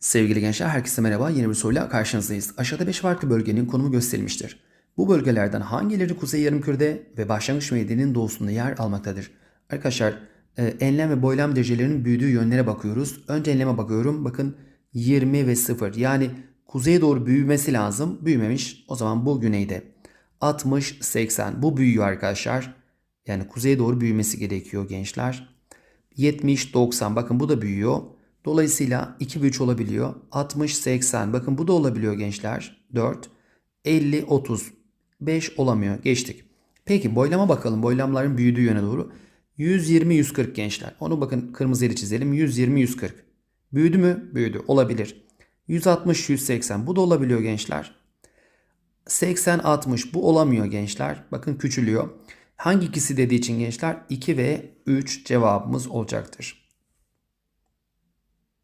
Sevgili gençler herkese merhaba. Yeni bir soruyla karşınızdayız. Aşağıda 5 farklı bölgenin konumu gösterilmiştir. Bu bölgelerden hangileri Kuzey Yarımküre'de ve başlangıç meydanının doğusunda yer almaktadır? Arkadaşlar e, enlem ve boylam derecelerinin büyüdüğü yönlere bakıyoruz. Önce enleme bakıyorum. Bakın 20 ve 0. Yani kuzeye doğru büyümesi lazım. Büyümemiş. O zaman bu güneyde. 60, 80. Bu büyüyor arkadaşlar. Yani kuzeye doğru büyümesi gerekiyor gençler. 70, 90 bakın bu da büyüyor. Dolayısıyla 2 ve 3 olabiliyor. 60, 80 bakın bu da olabiliyor gençler. 4, 50, 30. 5 olamıyor. Geçtik. Peki boylama bakalım. Boylamların büyüdüğü yöne doğru. 120, 140 gençler. Onu bakın kırmızı ile çizelim. 120, 140. Büyüdü mü? Büyüdü. Olabilir. 160, 180. Bu da olabiliyor gençler. 80, 60 bu olamıyor gençler. Bakın küçülüyor. Hangi ikisi dediği için gençler 2 ve 3 cevabımız olacaktır.